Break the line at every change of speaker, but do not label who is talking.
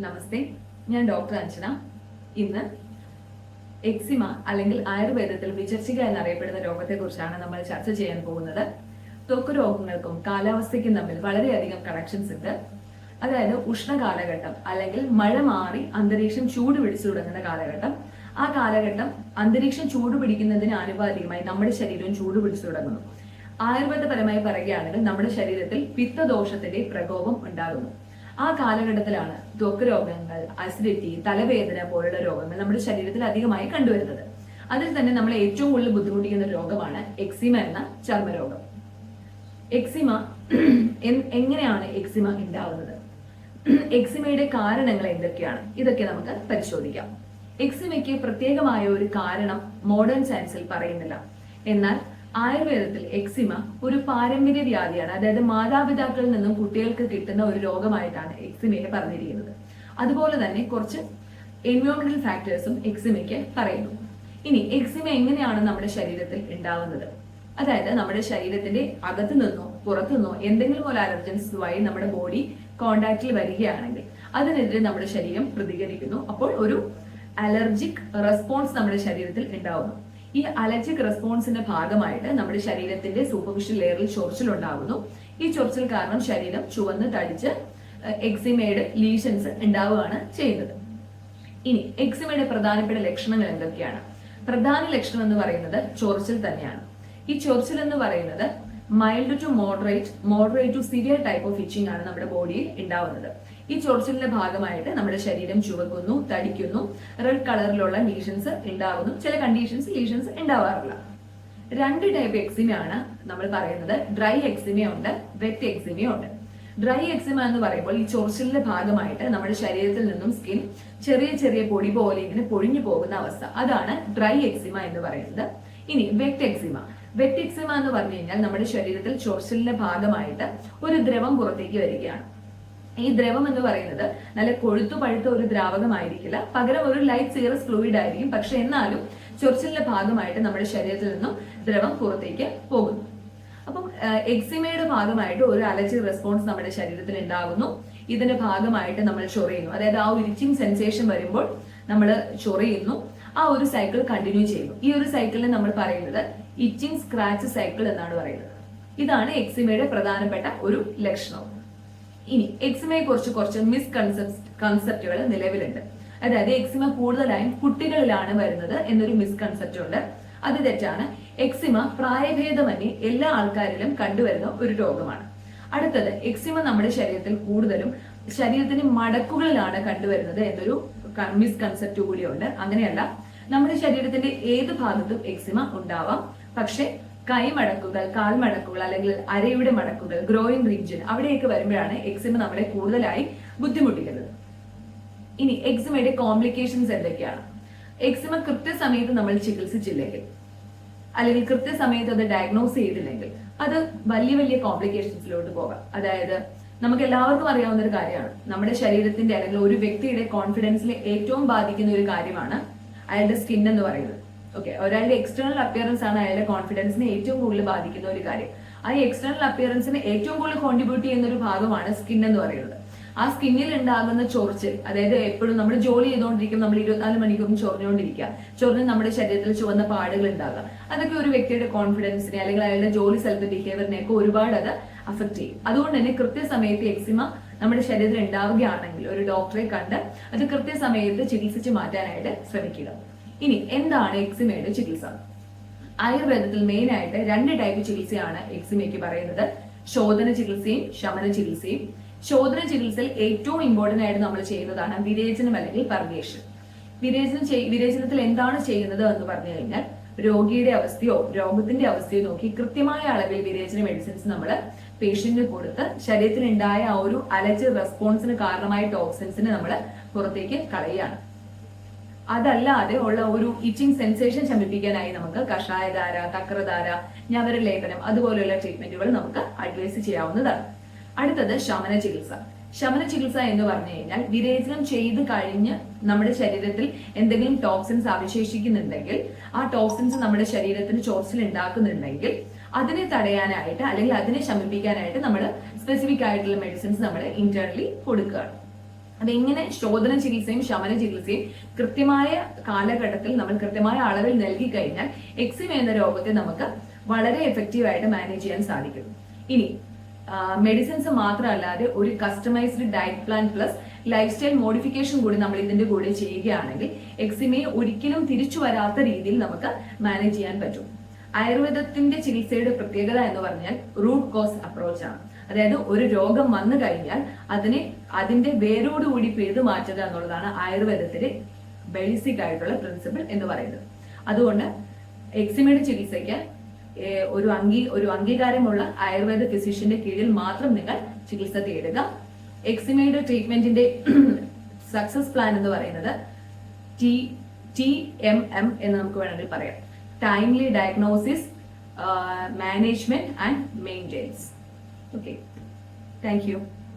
നമസ്തേ. ഞാൻ ഡോക്ടർ അഞ്ജന. ഇന്ന് എക്സിമ അല്ലെങ്കിൽ ആയുർവേദത്തിൽ വിചർച്ചിക എന്നറിയപ്പെടുന്ന രോഗത്തെക്കുറിച്ചാണ് നമ്മൾ ചർച്ച ചെയ്യാൻ പോകുന്നത്. ത്വക്ക് രോഗങ്ങൾക്കും കാലാവസ്ഥയ്ക്കും തമ്മിൽ വളരെയധികം കണക്ഷൻസ് ഉണ്ട്. അതായത് ഉഷ്ണകാലഘട്ടം അല്ലെങ്കിൽ മഴ മാറി അന്തരീക്ഷം ചൂട് പിടിച്ചു തുടങ്ങുന്ന കാലഘട്ടം. ആ കാലഘട്ടം അന്തരീക്ഷം ചൂട് പിടിക്കുന്നതിന് ആനുപാതികമായി നമ്മുടെ ശരീരവും ചൂട് പിടിച്ചു തുടങ്ങുന്നു. ആയുർവേദപരമായി പറയുകയാണെങ്കിൽ നമ്മുടെ ശരീരത്തിൽ പിത്തദോഷത്തിന്റെ പ്രകോപം ഉണ്ടാകുന്നു. ആ കാലഘട്ടത്തിലാണ് ത്വക്ക് രോഗങ്ങൾ അസിഡിറ്റി തലവേദന പോലുള്ള രോഗങ്ങൾ നമ്മുടെ ശരീരത്തിൽ അധികമായി കണ്ടുവരുന്നത്. അതിൽ തന്നെ നമ്മൾ ഏറ്റവും കൂടുതൽ ബുദ്ധിമുട്ടിക്കുന്ന രോഗമാണ് എക്സിമ എന്ന ചർമ്മരോഗം. എക്സിമ എങ്ങനെയാണ് എക്സിമ ഉണ്ടാവുന്നത് എക്സിമയുടെ കാരണങ്ങൾ എന്തൊക്കെയാണ്? ഇതൊക്കെ നമുക്ക് പരിശോധിക്കാം. എക്സിമയ്ക്ക് പ്രത്യേകമായ ഒരു കാരണം മോഡേൺ സയൻസിൽ പറയുന്നില്ല. എന്നാൽ ആയുർവേദത്തിൽ എക്സിമ ഒരു പാരമ്പര്യ വ്യാധിയാണ്. അതായത് മാതാപിതാക്കളിൽ നിന്നും കുട്ടികൾക്ക് കിട്ടുന്ന ഒരു രോഗമായിട്ടാണ് എക്സിമയെ പറഞ്ഞിരിക്കുന്നത്. അതുപോലെ തന്നെ കുറച്ച് എൻവയോൺമെന്റൽ ഫാക്ടേഴ്സും എക്സിമയ്ക്ക് പറയുന്നു. ഇനി എക്സിമ എങ്ങനെയാണ് നമ്മുടെ ശരീരത്തിൽ ഉണ്ടാവുന്നത്? അതായത് നമ്മുടെ ശരീരത്തിന്റെ അകത്തു നിന്നോ പുറത്തു നിന്നോ എന്തെങ്കിലും ഒരു അലർജൻസുമായി നമ്മുടെ ബോഡി കോണ്ടാക്റ്റിൽ വരികയാണെങ്കിൽ അതിനെതിരെ നമ്മുടെ ശരീരം പ്രതികരിക്കുന്നു. അപ്പോൾ ഒരു അലർജിക് റെസ്പോൺസ് നമ്മുടെ ശരീരത്തിൽ ഉണ്ടാവുന്നു. ഈ അലർജിക് റെസ്പോൺസിന്റെ ഭാഗമായിട്ട് നമ്മുടെ ശരീരത്തിന്റെ സൂപ്പർഫിഷ്യൽ ലെയറിൽ ചൊറിച്ചിൽ ഉണ്ടാകുന്നു ഈ ചൊറിച്ചിൽ കാരണം ശരീരം ചുവന്ന് തടിച്ച് എക്സിമയുടെ ലീഷൻസ് ഉണ്ടാവുകയാണ് ചെയ്യുന്നത്. ഇനി എക്സിമയുടെ പ്രധാനപ്പെട്ട ലക്ഷണങ്ങൾ എന്തൊക്കെയാണ്? പ്രധാന ലക്ഷണം എന്ന് പറയുന്നത് ചൊറിച്ചിൽ തന്നെയാണ്. ഈ ചൊറിച്ചിൽ എന്ന് പറയുന്നത് mild to moderate moderate to severe type of itching ആണ് നമ്മുടെ ബോഡിയിൽ ഉണ്ടാവുന്നത്. ഈ ചൊറിച്ചിലിന്റെ ഭാഗമായിട്ട് നമ്മുടെ ശരീരം ചുവക്കുന്നു തടിക്കുന്നു റെഡ് കളറിലുള്ള ലീഷൻസ് ഉണ്ടാകുന്നു. ചില കണ്ടീഷൻസ് ലീഷൻസ് ഉണ്ടാവാറില്ല രണ്ട് ടൈപ്പ് എക്സിമയാണ് നമ്മൾ പറയുന്നത്. ഡ്രൈ എക്സിമയുണ്ട് വെറ്റ് എക്സിമയുണ്ട് ഡ്രൈ എക്സിമ എന്ന് പറയുമ്പോൾ ഈ ചൊറിച്ചിലിന്റെ ഭാഗമായിട്ട് നമ്മുടെ ശരീരത്തിൽ നിന്നും സ്കിൻ ചെറിയ ചെറിയ പൊടി പോലെ ഇങ്ങനെ പൊഴിഞ്ഞു പോകുന്ന അവസ്ഥ. അതാണ് ഡ്രൈ എക്സിമ എന്ന് പറയുന്നത്. ഇനി വെറ്റ് എക്സിമ വെറ്റ് എക്സിമ എന്ന് പറഞ്ഞു കഴിഞ്ഞാൽ നമ്മുടെ ശരീരത്തിൽ ചൊറിച്ചിലിന്റെ ഭാഗമായിട്ട് ഒരു ദ്രവം പുറത്തേക്ക് വരികയാണ്. ഈ ദ്രവം എന്ന് പറയുന്നത് നല്ല കൊഴുത്തു പഴുത്ത ഒരു ദ്രാവകമായിരിക്കില്ല. പകരം ഒരു ലൈറ്റ് സീറസ് ഫ്ലൂയിഡ് ആയിരിക്കും. പക്ഷെ എന്നാലും ചൊറിച്ചിലിന്റെ ഭാഗമായിട്ട് നമ്മുടെ ശരീരത്തിൽ നിന്നും ദ്രവം പുറത്തേക്ക് പോകുന്നു. അപ്പം എക്സിമയുടെ ഭാഗമായിട്ട് ഒരു അലർജി റെസ്പോൺസ് നമ്മുടെ ശരീരത്തിൽ ഉണ്ടാകുന്നു. ഇതിന്റെ ഭാഗമായിട്ട് നമ്മൾ ചൊറിയുന്നു. അതായത് ആ ഒരു ഇച്ചിങ് സെൻസേഷൻ വരുമ്പോൾ നമ്മൾ ചൊറിയുന്നു. ആ ഒരു സൈക്കിൾ കണ്ടിന്യൂ ചെയ്യുന്നു. ഈ ഒരു സൈക്കിളിനെ നമ്മൾ പറയുന്നത് ഇച്ചിങ് സ്ക്രാച്ച് സൈക്കിൾ എന്നാണ് പറയുന്നത്. ഇതാണ് എക്സിമയുടെ പ്രധാനപ്പെട്ട ഒരു ലക്ഷണം. ഇനി എക്സിമയെ കുറിച്ച് കുറച്ച് മിസ്കൺസെപ്റ്റ് കൺസെപ്റ്റുകൾ നിലവിലുണ്ട്. അതായത് എക്സിമ കൂടുതലായും കുട്ടികളിലാണ് വരുന്നത് എന്നൊരു മിസ്കൺസെപ്റ്റ് ഉണ്ട്. അത് തെറ്റാണ്. എക്സിമ പ്രായഭേദമന്യേ എല്ലാ ആൾക്കാരിലും കണ്ടുവരുന്ന ഒരു രോഗമാണ്. അടുത്തത് എക്സിമ നമ്മുടെ ശരീരത്തിൽ കൂടുതലും ശരീരത്തിന്റെ മടക്കുകളിലാണ് കണ്ടുവരുന്നത് എന്നൊരു മിസ് കൺസെപ്റ്റ് കൂടിയുണ്ട്. അങ്ങനെയല്ല നമ്മുടെ ശരീരത്തിന്റെ ഏത് ഭാഗത്തും എക്സിമ ഉണ്ടാവാം. പക്ഷെ കൈമടക്കുകൾ കാൽമടക്കുകൾ അല്ലെങ്കിൽ അരയുടെ മടക്കുകൾ ഗ്രോയിങ് റീജിയൻ അവിടെയൊക്കെ വരുമ്പോഴാണ് എക്സിമ നമ്മളെ കൂടുതലായി ബുദ്ധിമുട്ടിക്കുന്നത്. ഇനി എക്സിമയുടെ കോംപ്ലിക്കേഷൻസ് എന്തൊക്കെയാണ്? എക്സിമ കൃത്യസമയത്ത് നമ്മൾ ചികിത്സിച്ചില്ലെങ്കിൽ അല്ലെങ്കിൽ കൃത്യസമയത്ത് അത് ഡയഗ്നോസ് ചെയ്തില്ലെങ്കിൽ അത് വലിയ വലിയ കോംപ്ലിക്കേഷൻസിലോട്ട് പോകാം. അതായത് നമുക്ക് എല്ലാവർക്കും അറിയാവുന്ന ഒരു കാര്യമാണ്. നമ്മുടെ ശരീരത്തിന്റെ അല്ലെങ്കിൽ ഒരു വ്യക്തിയുടെ കോൺഫിഡൻസിനെ ഏറ്റവും ബാധിക്കുന്ന ഒരു കാര്യമാണ് അയാളുടെ സ്കിൻ എന്ന് പറയുന്നത്. ഓക്കെ ഒരാളുടെ എക്സ്റ്റേണൽ അപ്പിയറൻസ് ആണ് അയാളുടെ കോൺഫിഡൻസിനെ ഏറ്റവും കൂടുതൽ ബാധിക്കുന്ന ഒരു കാര്യം. ആ എക്സ്റ്റേണൽ അപ്പിയറൻസിന് ഏറ്റവും കൂടുതൽ കോൺട്രിബ്യൂട്ട് ചെയ്യുന്ന ഒരു ഭാഗമാണ് സ്കിൻ എന്ന് പറയുന്നത്. ആ സ്കിന്നിൽ ഉണ്ടാകുന്ന ചൊറിച്ചിൽ അതായത് എപ്പോഴും നമ്മൾ ജോലി ചെയ്തുകൊണ്ടിരിക്കും നമ്മൾ ഇരുപത്തിനാല് മണിക്കൂറും ചൊറിഞ്ഞുകൊണ്ടിരിക്കുക. ചൊറിഞ്ഞ് നമ്മുടെ ശരീരത്തിൽ ചുവന്ന പാടുകൾ ഉണ്ടാകുക അതൊക്കെ ഒരു വ്യക്തിയുടെ കോൺഫിഡൻസിനെ അല്ലെങ്കിൽ അയാളുടെ ജോലി സ്ഥലത്തെ ബിഹേവിയറിനെ ഒക്കെ ഒരുപാട് അത് അഫക്ട് ചെയ്യും. അതുകൊണ്ട് തന്നെ കൃത്യസമയത്ത് എക്സിമ നമ്മുടെ ശരീരത്തിൽ ഉണ്ടാവുകയാണെങ്കിൽ ഒരു ഡോക്ടറെ കണ്ട് അത് കൃത്യസമയത്ത് ചികിത്സിച്ച് മാറ്റാനായിട്ട് ശ്രമിക്കുക. ഇനി എന്താണ് എക്സിമയുടെ ചികിത്സ? ആയുർവേദത്തിൽ മെയിൻ ആയിട്ട് രണ്ട് ടൈപ്പ് ചികിത്സയാണ് എക്സിമയ്ക്ക് പറയുന്നത്. ശോധന ചികിത്സയും ശമന ചികിത്സയും. ശോധന ചികിത്സയിൽ ഏറ്റവും ഇമ്പോർട്ടന്റ് ആയിട്ട് നമ്മൾ ചെയ്യുന്നതാണ് വിരേചനം അല്ലെങ്കിൽ പർവേഷൻ വിരേചനം വിരേചനത്തിൽ എന്താണ് ചെയ്യുന്നത് എന്ന് പറഞ്ഞു കഴിഞ്ഞാൽ രോഗിയുടെ അവസ്ഥയോ രോഗത്തിന്റെ അവസ്ഥയോ നോക്കി കൃത്യമായ അളവിൽ വിരേചന മെഡിസിൻസ് നമ്മൾ പേഷ്യന്റിന് കൊടുത്ത് ശരീരത്തിനുണ്ടായ ആ ഒരു അലർജി റെസ്പോൺസിന് കാരണമായ ടോക്സിൻസിനെ നമ്മൾ പുറത്തേക്ക് കളയുകയാണ്. അതല്ലാതെ ഉള്ള ഒരു ഇച്ചിങ് സെൻസേഷൻ ശമിപ്പിക്കാനായി നമുക്ക് കഷായധാര കക്രധാര ഞവര ലേപനം അതുപോലെയുള്ള ട്രീറ്റ്മെന്റുകൾ നമുക്ക് അഡ്വൈസ് ചെയ്യാവുന്നതാണ്. അടുത്തത് ശമന ചികിത്സ. ശമന ചികിത്സ എന്ന് പറഞ്ഞു കഴിഞ്ഞാൽ വിരേചനം ചെയ്ത് കഴിഞ്ഞ് നമ്മുടെ ശരീരത്തിൽ എന്തെങ്കിലും ടോക്സിൻസ് അവശേഷിക്കുന്നുണ്ടെങ്കിൽ ആ ടോക്സിൻസ് നമ്മുടെ ശരീരത്തിന് ചോർച്ചിൽ ഉണ്ടാക്കുന്നുണ്ടെങ്കിൽ അതിനെ തടയാനായിട്ട് അല്ലെങ്കിൽ അതിനെ ശമിപ്പിക്കാനായിട്ട് നമ്മൾ സ്പെസിഫിക് ആയിട്ടുള്ള മെഡിസിൻസ് നമ്മൾ ഇന്റേണലി കൊടുക്കുകയാണ്. അപ്പൊ ഇങ്ങനെ ശോധന ചികിത്സയും ശമന ചികിത്സയും കൃത്യമായ കാലഘട്ടത്തിൽ നമ്മൾ കൃത്യമായ അളവിൽ നൽകി കഴിഞ്ഞാൽ എക്സിമ എന്ന രോഗത്തെ നമുക്ക് വളരെ എഫക്റ്റീവായിട്ട് മാനേജ് ചെയ്യാൻ സാധിക്കും. ഇനി മെഡിസിൻസ് മാത്രമല്ലാതെ ഒരു customized diet plan plus lifestyle modification കൂടി നമ്മൾ ഇതിന്റെ കൂടെ ചെയ്യുകയാണെങ്കിൽ എക്സിമയെ ഒരിക്കലും തിരിച്ചു വരാത്ത രീതിയിൽ നമുക്ക് മാനേജ് ചെയ്യാൻ പറ്റും. ആയുർവേദത്തിന്റെ ചികിത്സയുടെ പ്രത്യേകത എന്ന് പറഞ്ഞാൽ റൂട്ട് കോസ് ആണ്. അതായത് ഒരു രോഗം വന്നു കഴിഞ്ഞാൽ അതിനെ അതിന്റെ വേരോടുകൂടി പിഴുതു മാറ്റുക എന്നുള്ളതാണ് ആയുർവേദത്തിലെ ബേസിക് ആയിട്ടുള്ള പ്രിൻസിപ്പിൾ എന്ന് പറയുന്നത്. അതുകൊണ്ട് എക്സിമയുടെ ചികിത്സയ്ക്ക് ഒരു അംഗീ ഒരു അംഗീകാരമുള്ള ആയുർവേദ ഫിസിഷ്യന്റെ കീഴിൽ മാത്രം നിങ്ങൾ ചികിത്സ തേടുക. എക്സിമയുടെ ട്രീറ്റ്മെന്റിന്റെ സക്സസ് പ്ലാൻ എന്ന് പറയുന്നത് ടി ടി എം എം എന്ന് നമുക്ക് വേണമെങ്കിൽ പറയാം. Timely diagnosis management and maintains Okay. Thank you.